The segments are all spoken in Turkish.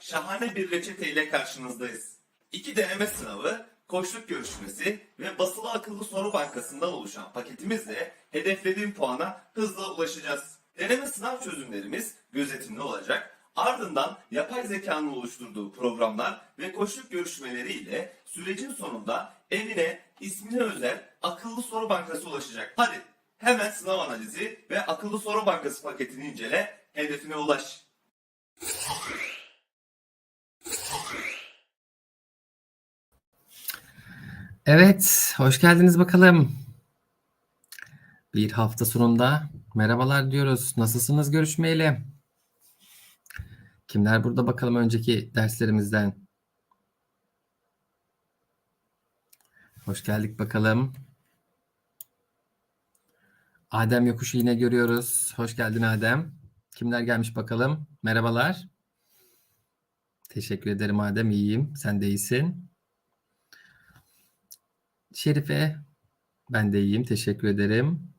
şahane bir reçete ile karşınızdayız. İki deneme sınavı, koçluk görüşmesi ve basılı akıllı soru bankasından oluşan paketimizle hedeflediğim puana hızla ulaşacağız. Deneme sınav çözümlerimiz gözetimli olacak. Ardından yapay zekanın oluşturduğu programlar ve koçluk görüşmeleri ile sürecin sonunda evine ismine özel akıllı soru bankası ulaşacak. Hadi hemen sınav analizi ve akıllı soru bankası paketini incele, hedefine ulaş. Evet, hoş geldiniz bakalım. Bir hafta sonunda merhabalar diyoruz. Nasılsınız görüşmeyeli? Kimler burada bakalım önceki derslerimizden? Hoş geldik bakalım. Adem Yokuş'u yine görüyoruz. Hoş geldin Adem. Kimler gelmiş bakalım? Merhabalar. Teşekkür ederim Adem. İyiyim. Sen de iyisin. Şerife, ben de iyiyim. Teşekkür ederim.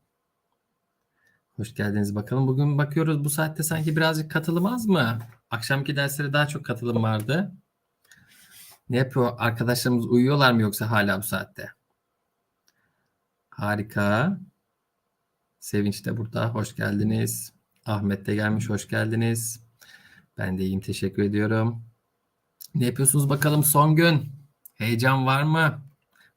Hoş geldiniz bakalım. Bugün bakıyoruz bu saatte sanki birazcık katılım az mı? Akşamki derslere daha çok katılım vardı. Ne yapıyor? Arkadaşlarımız uyuyorlar mı yoksa hala bu saatte? Harika. Sevinç de burada. Hoş geldiniz. Ahmet de gelmiş. Hoş geldiniz. Ben de iyiyim. Teşekkür ediyorum. Ne yapıyorsunuz bakalım son gün? Heyecan var mı?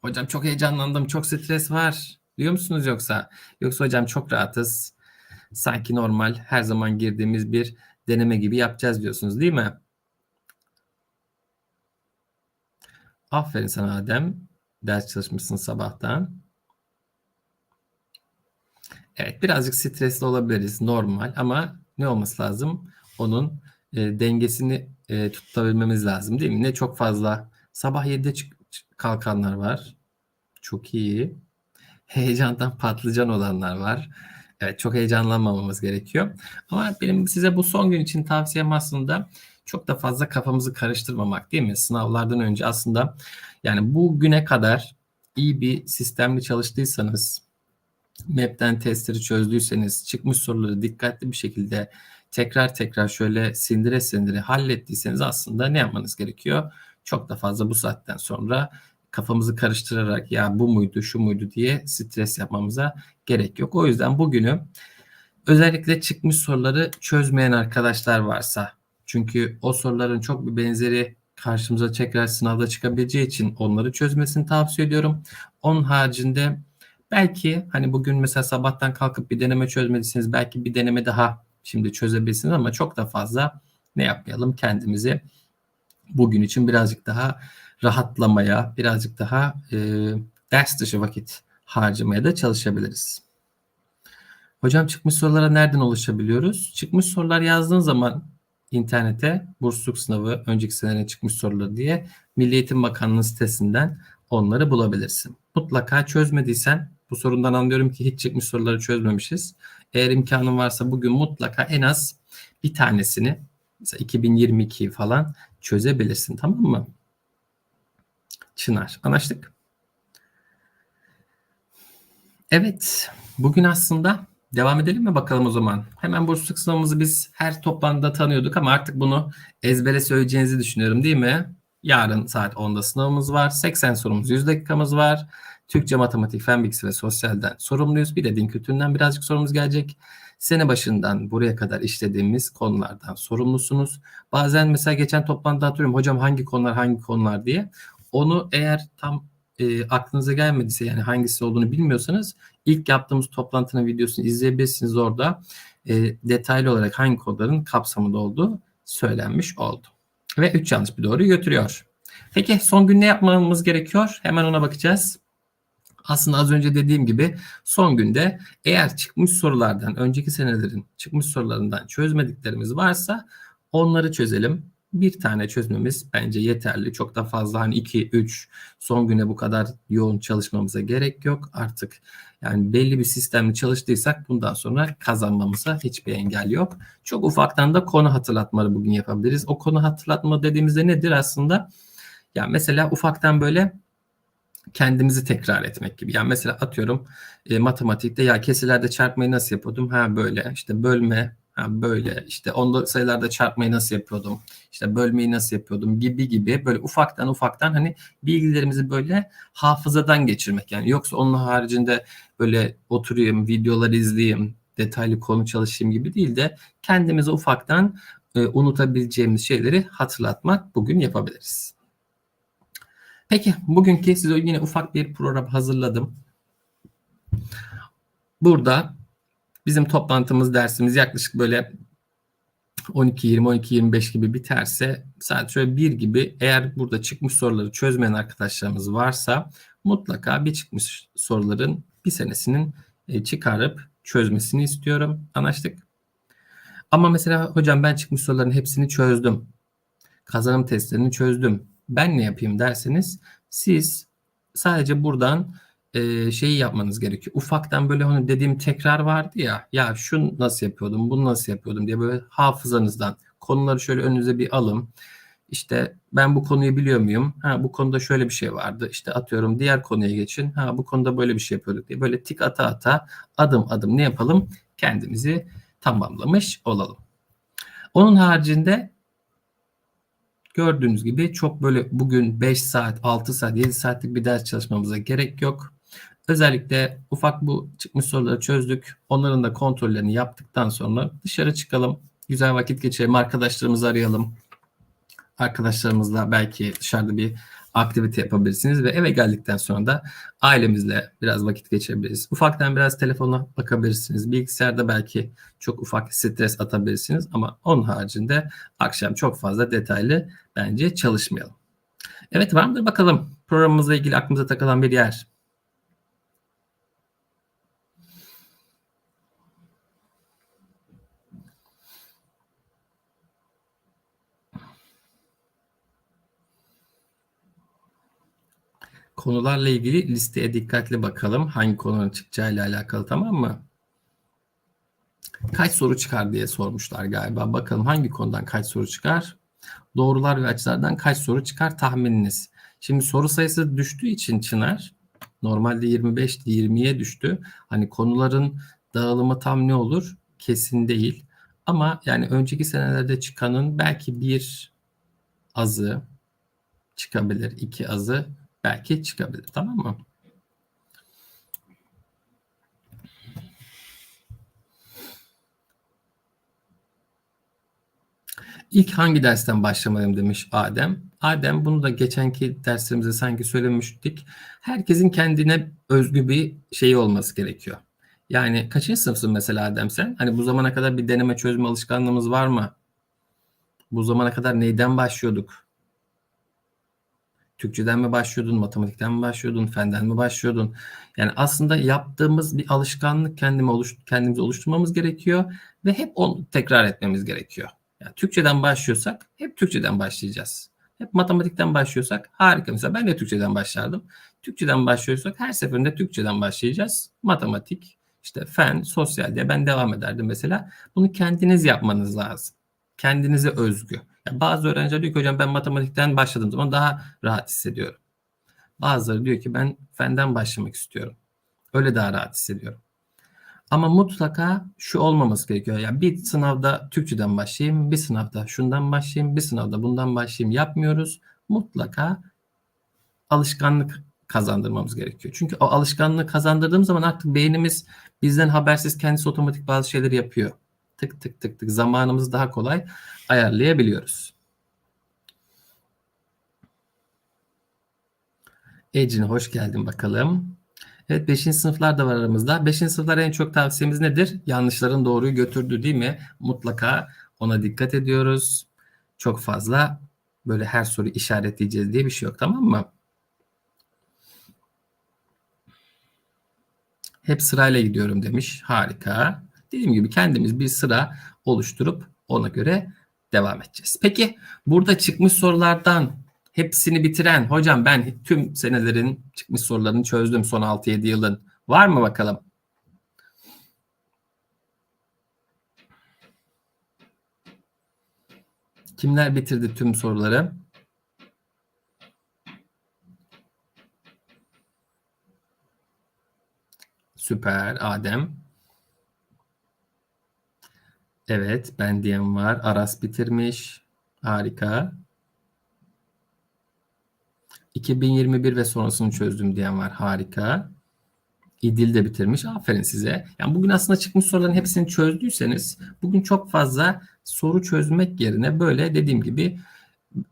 Hocam çok heyecanlandım, çok stres var. Diyor musunuz yoksa? Yoksa hocam çok rahatız. Sanki normal her zaman girdiğimiz bir deneme gibi yapacağız diyorsunuz değil mi? Aferin sana Adem. Ders çalışmışsın sabahtan. Evet birazcık stresli olabiliriz normal ama ne olması lazım? Onun e, dengesini e, tutabilmemiz lazım değil mi? Ne çok fazla sabah 7'de çık kalkanlar var. Çok iyi. Heyecandan patlıcan olanlar var. Evet çok heyecanlanmamamız gerekiyor. Ama benim size bu son gün için tavsiyem aslında çok da fazla kafamızı karıştırmamak değil mi? Sınavlardan önce aslında yani bu güne kadar iyi bir sistemli çalıştıysanız map'ten testleri çözdüyseniz çıkmış soruları dikkatli bir şekilde tekrar tekrar şöyle sindire sindire hallettiyseniz aslında ne yapmanız gerekiyor? Çok da fazla bu saatten sonra kafamızı karıştırarak ya bu muydu şu muydu diye stres yapmamıza gerek yok. O yüzden bugünü özellikle çıkmış soruları çözmeyen arkadaşlar varsa çünkü o soruların çok bir benzeri karşımıza tekrar sınavda çıkabileceği için onları çözmesini tavsiye ediyorum. Onun haricinde belki hani bugün mesela sabahtan kalkıp bir deneme çözmediyseniz belki bir deneme daha şimdi çözebilirsiniz ama çok da fazla ne yapmayalım kendimizi bugün için birazcık daha rahatlamaya, birazcık daha e, ders dışı vakit harcamaya da çalışabiliriz. Hocam çıkmış sorulara nereden ulaşabiliyoruz? Çıkmış sorular yazdığın zaman internete bursluluk sınavı önceki senelerin çıkmış soruları diye Milli Eğitim Bakanlığı sitesinden onları bulabilirsin. Mutlaka çözmediysen bu sorundan anlıyorum ki hiç çıkmış soruları çözmemişiz. Eğer imkanın varsa bugün mutlaka en az bir tanesini mesela 2022 falan çözebilirsin tamam mı? Çınar. Anlaştık. Evet. Bugün aslında devam edelim mi bakalım o zaman? Hemen bursluluk sınavımızı biz her toplantıda tanıyorduk ama artık bunu ezbere söyleyeceğinizi düşünüyorum değil mi? Yarın saat 10'da sınavımız var. 80 sorumuz, 100 dakikamız var. Türkçe, matematik, fen bilgisi ve sosyalden sorumluyuz. Bir de din kültüründen birazcık sorumuz gelecek. Sene başından buraya kadar işlediğimiz konulardan sorumlusunuz. Bazen mesela geçen toplantıda hatırlıyorum hocam hangi konular hangi konular diye. Onu eğer tam e, aklınıza gelmediyse yani hangisi olduğunu bilmiyorsanız ilk yaptığımız toplantının videosunu izleyebilirsiniz orada. E, detaylı olarak hangi konuların kapsamında olduğu söylenmiş oldu. Ve 3 yanlış bir doğru götürüyor. Peki son gün ne yapmamız gerekiyor? Hemen ona bakacağız. Aslında az önce dediğim gibi son günde eğer çıkmış sorulardan önceki senelerin çıkmış sorularından çözmediklerimiz varsa onları çözelim. Bir tane çözmemiz bence yeterli. Çok da fazla hani 2 3 son güne bu kadar yoğun çalışmamıza gerek yok. Artık yani belli bir sistemle çalıştıysak bundan sonra kazanmamıza hiçbir engel yok. Çok ufaktan da konu hatırlatmaları bugün yapabiliriz. O konu hatırlatma dediğimizde nedir aslında? Ya mesela ufaktan böyle kendimizi tekrar etmek gibi. Yani mesela atıyorum e, matematikte ya kesirlerde çarpmayı nasıl yapıyordum? Ha böyle işte bölme ha böyle işte onda sayılarda çarpmayı nasıl yapıyordum? İşte bölmeyi nasıl yapıyordum gibi gibi böyle ufaktan ufaktan hani bilgilerimizi böyle hafızadan geçirmek yani yoksa onun haricinde böyle oturayım videolar izleyeyim detaylı konu çalışayım gibi değil de kendimize ufaktan e, unutabileceğimiz şeyleri hatırlatmak bugün yapabiliriz. Peki bugünkü size yine ufak bir program hazırladım. Burada bizim toplantımız dersimiz yaklaşık böyle 12-20 12-25 gibi biterse saat şöyle 1 gibi eğer burada çıkmış soruları çözmeyen arkadaşlarımız varsa mutlaka bir çıkmış soruların bir senesinin e, çıkarıp çözmesini istiyorum. Anlaştık. Ama mesela hocam ben çıkmış soruların hepsini çözdüm. Kazanım testlerini çözdüm. Ben ne yapayım derseniz siz sadece buradan e, şeyi yapmanız gerekiyor. Ufaktan böyle hani dediğim tekrar vardı ya. Ya şunu nasıl yapıyordum, bunu nasıl yapıyordum diye böyle hafızanızdan konuları şöyle önünüze bir alın. İşte ben bu konuyu biliyor muyum? Ha bu konuda şöyle bir şey vardı. İşte atıyorum diğer konuya geçin. Ha bu konuda böyle bir şey yapıyorduk diye böyle tik ata ata adım adım ne yapalım? Kendimizi tamamlamış olalım. Onun haricinde gördüğünüz gibi çok böyle bugün 5 saat, 6 saat, 7 saatlik bir ders çalışmamıza gerek yok. Özellikle ufak bu çıkmış soruları çözdük. Onların da kontrollerini yaptıktan sonra dışarı çıkalım. Güzel vakit geçirelim. Arkadaşlarımızı arayalım. Arkadaşlarımızla belki dışarıda bir aktivite yapabilirsiniz ve eve geldikten sonra da ailemizle biraz vakit geçirebiliriz. Ufaktan biraz telefona bakabilirsiniz. Bilgisayarda belki çok ufak stres atabilirsiniz ama onun haricinde akşam çok fazla detaylı bence çalışmayalım. Evet var mıdır bakalım programımızla ilgili aklımıza takılan bir yer? Konularla ilgili listeye dikkatli bakalım. Hangi konunun çıkacağıyla alakalı tamam mı? Kaç soru çıkar diye sormuşlar galiba. Bakalım hangi konudan kaç soru çıkar? Doğrular ve açılardan kaç soru çıkar tahmininiz. Şimdi soru sayısı düştüğü için Çınar normalde 25 20'ye düştü. Hani konuların dağılımı tam ne olur? Kesin değil. Ama yani önceki senelerde çıkanın belki bir azı çıkabilir, iki azı belki çıkabilir. Tamam mı? İlk hangi dersten başlamalıyım demiş Adem. Adem bunu da geçenki derslerimizde sanki söylemiştik. Herkesin kendine özgü bir şeyi olması gerekiyor. Yani kaçıncı sınıfsın mesela Adem sen? Hani bu zamana kadar bir deneme çözme alışkanlığımız var mı? Bu zamana kadar neyden başlıyorduk? Türkçeden mi başlıyordun, matematikten mi başlıyordun, fenden mi başlıyordun? Yani aslında yaptığımız bir alışkanlık kendime oluş, kendimize oluşturmamız gerekiyor ve hep onu tekrar etmemiz gerekiyor. Yani Türkçeden başlıyorsak hep Türkçeden başlayacağız. Hep matematikten başlıyorsak harika. Mesela ben de Türkçeden başlardım. Türkçeden başlıyorsak her seferinde Türkçeden başlayacağız. Matematik, işte fen, sosyal diye ben devam ederdim mesela. Bunu kendiniz yapmanız lazım. Kendinize özgü. Bazı öğrenciler diyor ki hocam ben matematikten başladığım zaman daha rahat hissediyorum. Bazıları diyor ki ben fenden başlamak istiyorum. Öyle daha rahat hissediyorum. Ama mutlaka şu olmaması gerekiyor. Yani bir sınavda Türkçeden başlayayım, bir sınavda şundan başlayayım, bir sınavda bundan başlayayım yapmıyoruz. Mutlaka alışkanlık kazandırmamız gerekiyor. Çünkü o alışkanlığı kazandırdığım zaman artık beynimiz bizden habersiz kendisi otomatik bazı şeyleri yapıyor. Tık tık tık tık zamanımızı daha kolay ayarlayabiliyoruz. Ecin hoş geldin bakalım. Evet 5. sınıflar da var aramızda. 5. sınıflar en çok tavsiyemiz nedir? Yanlışların doğruyu götürdü değil mi? Mutlaka ona dikkat ediyoruz. Çok fazla böyle her soru işaretleyeceğiz diye bir şey yok tamam mı? Hep sırayla gidiyorum demiş. Harika. Dediğim gibi kendimiz bir sıra oluşturup ona göre devam edeceğiz. Peki burada çıkmış sorulardan hepsini bitiren hocam ben tüm senelerin çıkmış sorularını çözdüm son 6-7 yılın. Var mı bakalım? Kimler bitirdi tüm soruları? Süper. Adem. Evet. Ben diyen var. Aras bitirmiş. Harika. 2021 ve sonrasını çözdüm diyen var. Harika. İdil de bitirmiş. Aferin size. Yani bugün aslında çıkmış soruların hepsini çözdüyseniz bugün çok fazla soru çözmek yerine böyle dediğim gibi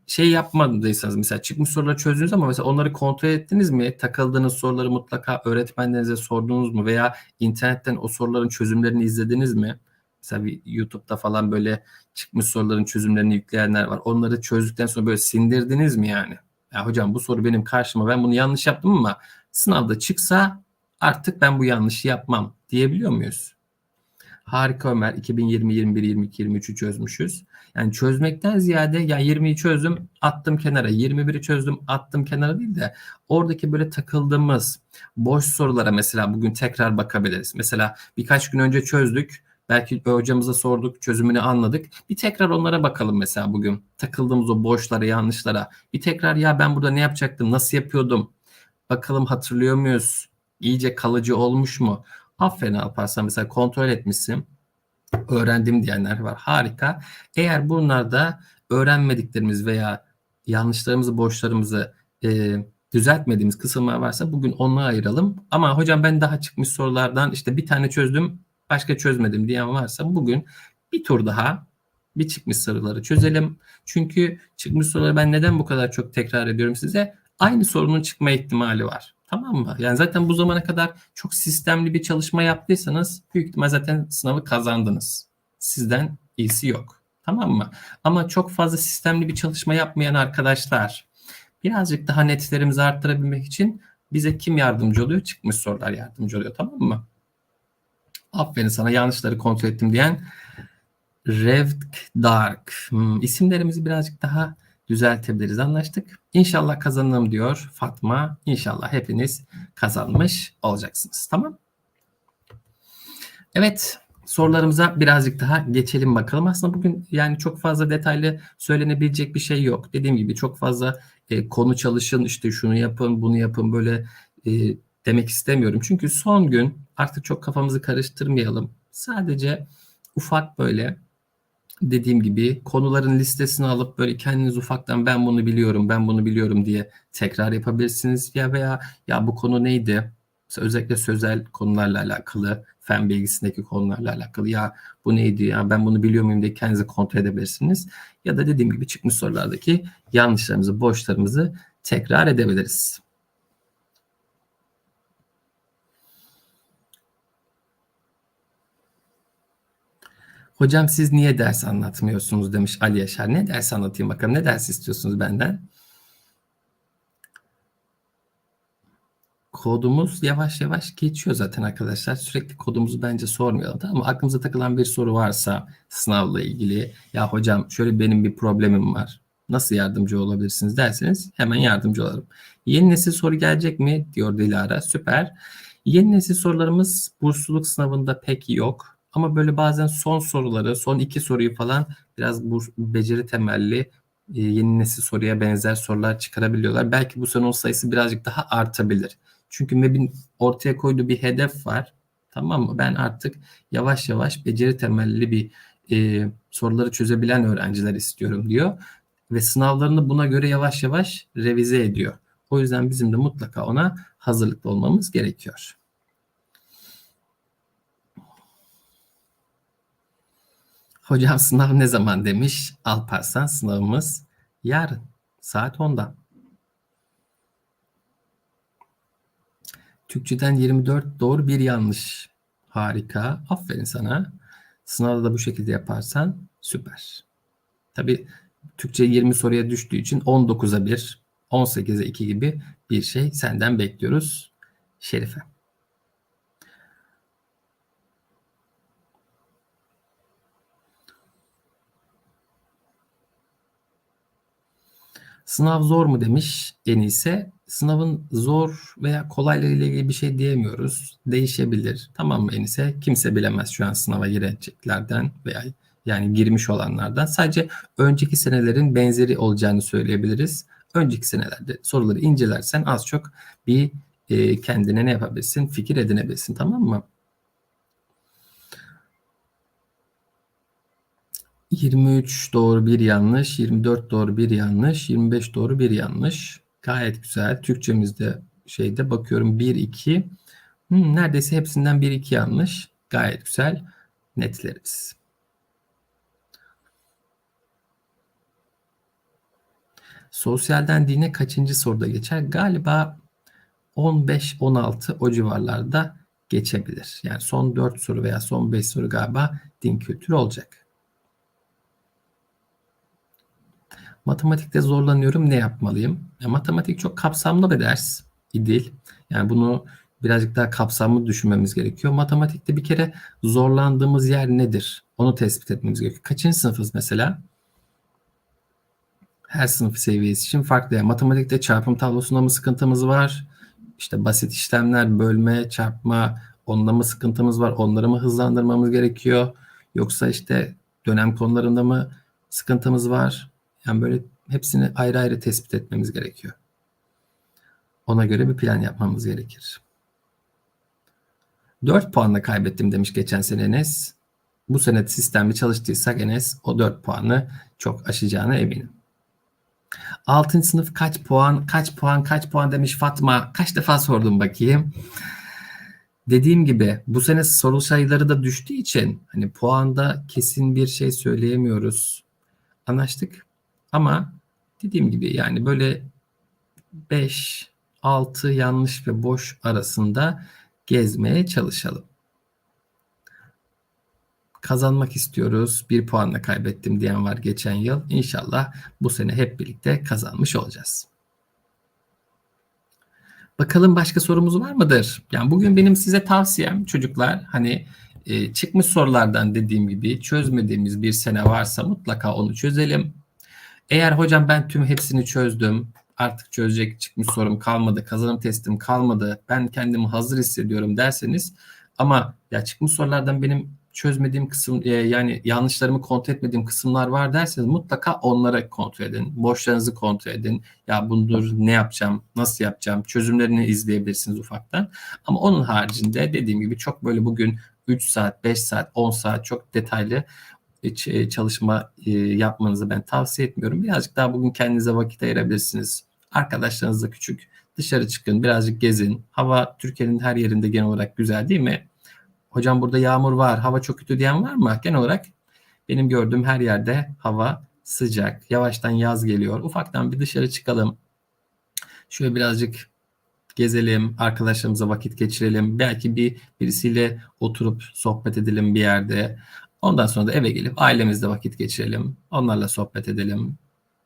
şey yapmadıysanız mesela çıkmış soruları çözdünüz ama mesela onları kontrol ettiniz mi? Takıldığınız soruları mutlaka öğretmenlerinize sordunuz mu? Veya internetten o soruların çözümlerini izlediniz mi? Mesela bir YouTube'da falan böyle çıkmış soruların çözümlerini yükleyenler var. Onları çözdükten sonra böyle sindirdiniz mi yani? Ya hocam bu soru benim karşıma ben bunu yanlış yaptım ama sınavda çıksa artık ben bu yanlışı yapmam diyebiliyor muyuz? Harika Ömer 2020, 21, 22, 23'ü çözmüşüz. Yani çözmekten ziyade ya 20'yi çözdüm attım kenara 21'i çözdüm attım kenara değil de oradaki böyle takıldığımız boş sorulara mesela bugün tekrar bakabiliriz. Mesela birkaç gün önce çözdük. Belki hocamıza sorduk, çözümünü anladık. Bir tekrar onlara bakalım mesela bugün. Takıldığımız o boşlara, yanlışlara. Bir tekrar ya ben burada ne yapacaktım, nasıl yapıyordum? Bakalım hatırlıyor muyuz? İyice kalıcı olmuş mu? Aferin Alparslan mesela kontrol etmişsin. Öğrendim diyenler var. Harika. Eğer bunlarda öğrenmediklerimiz veya yanlışlarımızı, boşlarımızı e, düzeltmediğimiz kısımlar varsa bugün onları ayıralım. Ama hocam ben daha çıkmış sorulardan işte bir tane çözdüm, başka çözmedim diyen varsa bugün bir tur daha bir çıkmış soruları çözelim. Çünkü çıkmış soruları ben neden bu kadar çok tekrar ediyorum size? Aynı sorunun çıkma ihtimali var. Tamam mı? Yani zaten bu zamana kadar çok sistemli bir çalışma yaptıysanız büyük ihtimal zaten sınavı kazandınız. Sizden iyisi yok. Tamam mı? Ama çok fazla sistemli bir çalışma yapmayan arkadaşlar birazcık daha netlerimizi arttırabilmek için bize kim yardımcı oluyor? Çıkmış sorular yardımcı oluyor. Tamam mı? Aferin sana yanlışları kontrol ettim diyen Revk Dark. Hmm, isimlerimizi birazcık daha düzeltebiliriz. Anlaştık. İnşallah kazanırım diyor Fatma. İnşallah hepiniz kazanmış olacaksınız. Tamam. Evet sorularımıza birazcık daha geçelim bakalım. Aslında bugün yani çok fazla detaylı söylenebilecek bir şey yok. Dediğim gibi çok fazla e, konu çalışın işte şunu yapın bunu yapın böyle e, demek istemiyorum. Çünkü son gün artık çok kafamızı karıştırmayalım. Sadece ufak böyle dediğim gibi konuların listesini alıp böyle kendiniz ufaktan ben bunu biliyorum, ben bunu biliyorum diye tekrar yapabilirsiniz. Ya veya ya bu konu neydi? Mesela özellikle sözel konularla alakalı, fen bilgisindeki konularla alakalı ya bu neydi ya ben bunu biliyor muyum diye kendinizi kontrol edebilirsiniz. Ya da dediğim gibi çıkmış sorulardaki yanlışlarımızı, boşlarımızı tekrar edebiliriz. Hocam siz niye ders anlatmıyorsunuz demiş Ali Yaşar. Ne ders anlatayım bakalım. Ne ders istiyorsunuz benden? Kodumuz yavaş yavaş geçiyor zaten arkadaşlar. Sürekli kodumuzu bence sormayalım tamam mı? Aklımıza takılan bir soru varsa sınavla ilgili ya hocam şöyle benim bir problemim var. Nasıl yardımcı olabilirsiniz derseniz hemen yardımcı olalım. Yeni nesil soru gelecek mi diyor Dilara. Süper. Yeni nesil sorularımız bursluluk sınavında pek yok. Ama böyle bazen son soruları, son iki soruyu falan biraz bu beceri temelli e, yeni nesil soruya benzer sorular çıkarabiliyorlar. Belki bu sorunun sayısı birazcık daha artabilir. Çünkü MEB'in ortaya koyduğu bir hedef var. Tamam mı? Ben artık yavaş yavaş beceri temelli bir e, soruları çözebilen öğrenciler istiyorum diyor. Ve sınavlarını buna göre yavaş yavaş revize ediyor. O yüzden bizim de mutlaka ona hazırlıklı olmamız gerekiyor. Hocam sınav ne zaman demiş Alparslan sınavımız yarın saat 10'da. Türkçeden 24 doğru bir yanlış. Harika. Aferin sana. Sınavda da bu şekilde yaparsan süper. Tabi Türkçe 20 soruya düştüğü için 19'a 1, 18'e 2 gibi bir şey senden bekliyoruz Şerife. Sınav zor mu demiş en iyisi. Sınavın zor veya kolayla ile ilgili bir şey diyemiyoruz. Değişebilir. Tamam mı Enise? Kimse bilemez şu an sınava gireceklerden veya yani girmiş olanlardan. Sadece önceki senelerin benzeri olacağını söyleyebiliriz. Önceki senelerde soruları incelersen az çok bir e, kendine ne yapabilsin? Fikir edinebilsin tamam mı? 23 doğru bir yanlış, 24 doğru bir yanlış, 25 doğru bir yanlış. Gayet güzel. Türkçemizde şeyde bakıyorum 1 2 hmm, neredeyse hepsinden 1 2 yanlış. Gayet güzel. Netleriz. Sosyalden dine kaçıncı soruda geçer? Galiba 15-16 o civarlarda geçebilir. Yani son 4 soru veya son 5 soru galiba din kültürü olacak. Matematikte zorlanıyorum ne yapmalıyım? Ya, matematik çok kapsamlı bir ders. İdil. Yani bunu birazcık daha kapsamlı düşünmemiz gerekiyor. Matematikte bir kere zorlandığımız yer nedir? Onu tespit etmemiz gerekiyor. Kaçıncı sınıfız mesela? Her sınıf seviyesi için farklı. Yani matematikte çarpım tablosunda mı sıkıntımız var? İşte basit işlemler, bölme, çarpma, onunla mı sıkıntımız var? Onları mı hızlandırmamız gerekiyor? Yoksa işte dönem konularında mı sıkıntımız var? Yani böyle hepsini ayrı ayrı tespit etmemiz gerekiyor. Ona göre bir plan yapmamız gerekir. 4 puanla kaybettim demiş geçen sene Enes. Bu sene sistemli çalıştıysak Enes o 4 puanı çok aşacağına eminim. 6. sınıf kaç puan, kaç puan, kaç puan demiş Fatma. Kaç defa sordum bakayım. Dediğim gibi bu sene soru sayıları da düştüğü için hani puanda kesin bir şey söyleyemiyoruz. Anlaştık. Ama dediğim gibi yani böyle 5, 6 yanlış ve boş arasında gezmeye çalışalım. Kazanmak istiyoruz. Bir puanla kaybettim diyen var geçen yıl. İnşallah bu sene hep birlikte kazanmış olacağız. Bakalım başka sorumuz var mıdır? Yani bugün benim size tavsiyem çocuklar hani e, çıkmış sorulardan dediğim gibi çözmediğimiz bir sene varsa mutlaka onu çözelim. Eğer hocam ben tüm hepsini çözdüm artık çözecek çıkmış sorum kalmadı, kazanım testim kalmadı, ben kendimi hazır hissediyorum derseniz ama ya çıkmış sorulardan benim çözmediğim kısım e, yani yanlışlarımı kontrol etmediğim kısımlar var derseniz mutlaka onları kontrol edin. Boşlarınızı kontrol edin. Ya bundur ne yapacağım, nasıl yapacağım, çözümlerini izleyebilirsiniz ufaktan. Ama onun haricinde dediğim gibi çok böyle bugün 3 saat, 5 saat, 10 saat çok detaylı e, çalışma e, yapmanızı ben tavsiye etmiyorum. Birazcık daha bugün kendinize vakit ayırabilirsiniz. Arkadaşlarınızla küçük dışarı çıkın, birazcık gezin. Hava Türkiye'nin her yerinde genel olarak güzel değil mi? Hocam burada yağmur var, hava çok kötü diyen var mı? Genel olarak benim gördüğüm her yerde hava sıcak. Yavaştan yaz geliyor. Ufaktan bir dışarı çıkalım. Şöyle birazcık gezelim, arkadaşlarımıza vakit geçirelim. Belki bir birisiyle oturup sohbet edelim bir yerde. Ondan sonra da eve gelip ailemizle vakit geçirelim. Onlarla sohbet edelim.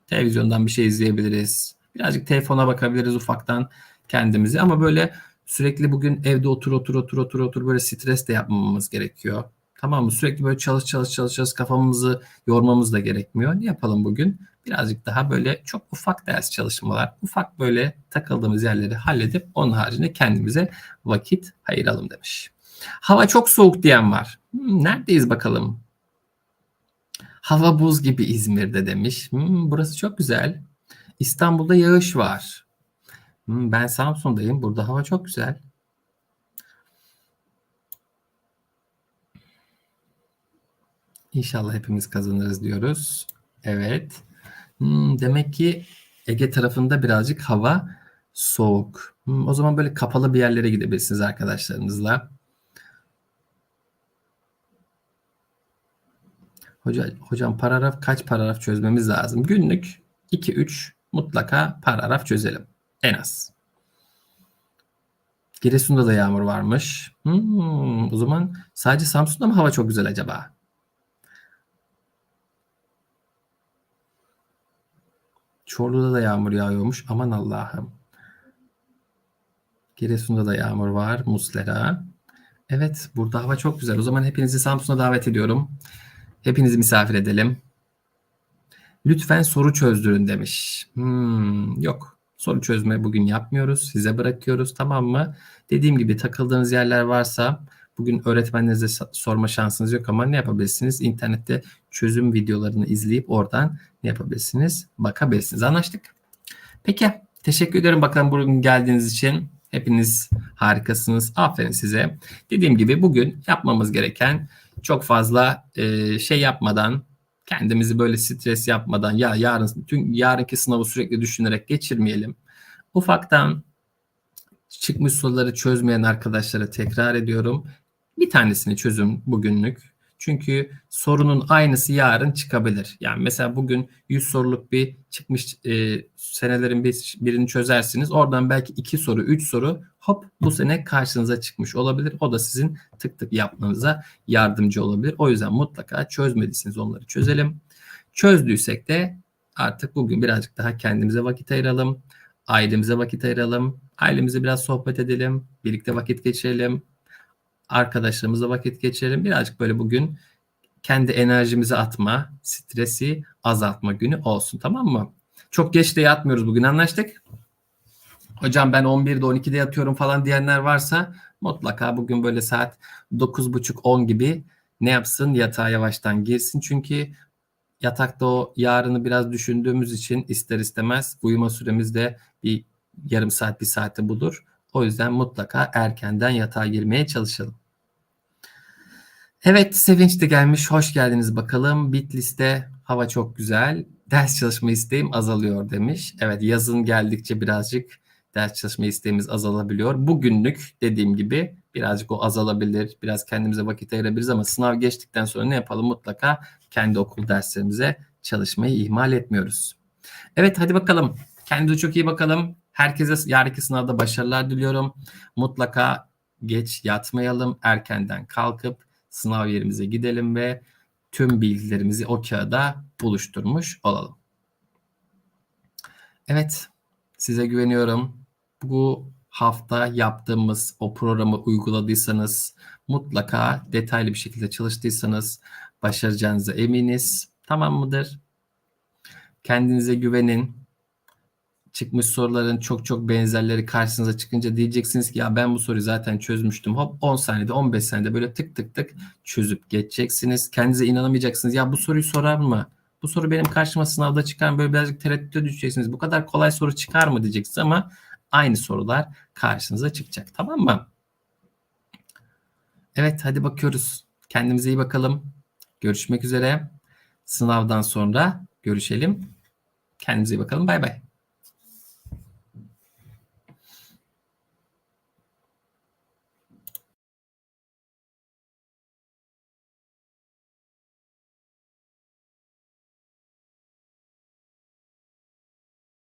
Televizyondan bir şey izleyebiliriz. Birazcık telefona bakabiliriz ufaktan kendimizi ama böyle sürekli bugün evde otur otur otur otur otur böyle stres de yapmamamız gerekiyor. Tamam mı? Sürekli böyle çalış çalış çalış çalış kafamızı yormamız da gerekmiyor. Ne yapalım bugün? Birazcık daha böyle çok ufak ders çalışmalar, ufak böyle takıldığımız yerleri halledip onun haricinde kendimize vakit ayıralım demiş. Hava çok soğuk diyen var. Hmm, neredeyiz bakalım? Hava buz gibi İzmir'de demiş. Hmm, burası çok güzel. İstanbul'da yağış var. Hmm, ben Samsun'dayım. Burada hava çok güzel. İnşallah hepimiz kazanırız diyoruz. Evet. Hmm, demek ki Ege tarafında birazcık hava soğuk. Hmm, o zaman böyle kapalı bir yerlere gidebilirsiniz arkadaşlarınızla. Hoca, hocam paragraf kaç paragraf çözmemiz lazım? Günlük 2-3 mutlaka paragraf çözelim. En az. Giresun'da da yağmur varmış. Hmm, o zaman sadece Samsun'da mı hava çok güzel acaba? Çorlu'da da yağmur yağıyormuş. Aman Allah'ım. Giresun'da da yağmur var. Muslera. Evet burada hava çok güzel. O zaman hepinizi Samsun'a davet ediyorum. Hepinizi misafir edelim. Lütfen soru çözdürün demiş. Hmm, yok. Soru çözme bugün yapmıyoruz. Size bırakıyoruz tamam mı? Dediğim gibi takıldığınız yerler varsa bugün öğretmenlerinize sorma şansınız yok ama ne yapabilirsiniz? İnternette çözüm videolarını izleyip oradan ne yapabilirsiniz? Bakabilirsiniz. Anlaştık. Peki. Teşekkür ederim bakalım bugün geldiğiniz için. Hepiniz harikasınız. Aferin size. Dediğim gibi bugün yapmamız gereken çok fazla e, şey yapmadan kendimizi böyle stres yapmadan ya yarın tüm yarınki sınavı sürekli düşünerek geçirmeyelim. Ufaktan çıkmış soruları çözmeyen arkadaşlara tekrar ediyorum. Bir tanesini çözün bugünlük. Çünkü sorunun aynısı yarın çıkabilir. Yani mesela bugün 100 soruluk bir çıkmış e, senelerin bir, birini çözersiniz. Oradan belki 2 soru, 3 soru hop bu sene karşınıza çıkmış olabilir. O da sizin tık tık yapmanıza yardımcı olabilir. O yüzden mutlaka çözmediyseniz onları çözelim. Çözdüysek de artık bugün birazcık daha kendimize vakit ayıralım. Ailemize vakit ayıralım. Ailemize biraz sohbet edelim. Birlikte vakit geçirelim. Arkadaşlarımızla vakit geçirelim. Birazcık böyle bugün kendi enerjimizi atma, stresi azaltma günü olsun tamam mı? Çok geç de yatmıyoruz bugün anlaştık. Hocam ben 11'de 12'de yatıyorum falan diyenler varsa mutlaka bugün böyle saat 9.30-10 gibi ne yapsın yatağa yavaştan girsin. Çünkü yatakta o yarını biraz düşündüğümüz için ister istemez uyuma süremiz de bir yarım saat bir saate bulur. O yüzden mutlaka erkenden yatağa girmeye çalışalım. Evet Sevinç de gelmiş. Hoş geldiniz bakalım. Bitlis'te hava çok güzel. Ders çalışma isteğim azalıyor demiş. Evet yazın geldikçe birazcık ders çalışma isteğimiz azalabiliyor. Bugünlük dediğim gibi birazcık o azalabilir. Biraz kendimize vakit ayırabiliriz ama sınav geçtikten sonra ne yapalım? Mutlaka kendi okul derslerimize çalışmayı ihmal etmiyoruz. Evet hadi bakalım. Kendinize çok iyi bakalım. Herkese yarınki sınavda başarılar diliyorum. Mutlaka geç yatmayalım. Erkenden kalkıp sınav yerimize gidelim ve tüm bilgilerimizi o kağıda buluşturmuş olalım. Evet, size güveniyorum. Bu hafta yaptığımız o programı uyguladıysanız, mutlaka detaylı bir şekilde çalıştıysanız başaracağınıza eminiz. Tamam mıdır? Kendinize güvenin. Çıkmış soruların çok çok benzerleri karşınıza çıkınca diyeceksiniz ki ya ben bu soruyu zaten çözmüştüm. Hop 10 saniyede 15 saniyede böyle tık tık tık çözüp geçeceksiniz. Kendinize inanamayacaksınız. Ya bu soruyu sorar mı? Bu soru benim karşıma sınavda çıkar mı? Böyle birazcık tereddüte düşeceksiniz. Bu kadar kolay soru çıkar mı diyeceksiniz ama aynı sorular karşınıza çıkacak. Tamam mı? Evet hadi bakıyoruz. Kendimize iyi bakalım. Görüşmek üzere. Sınavdan sonra görüşelim. Kendinize iyi bakalım. Bay bay.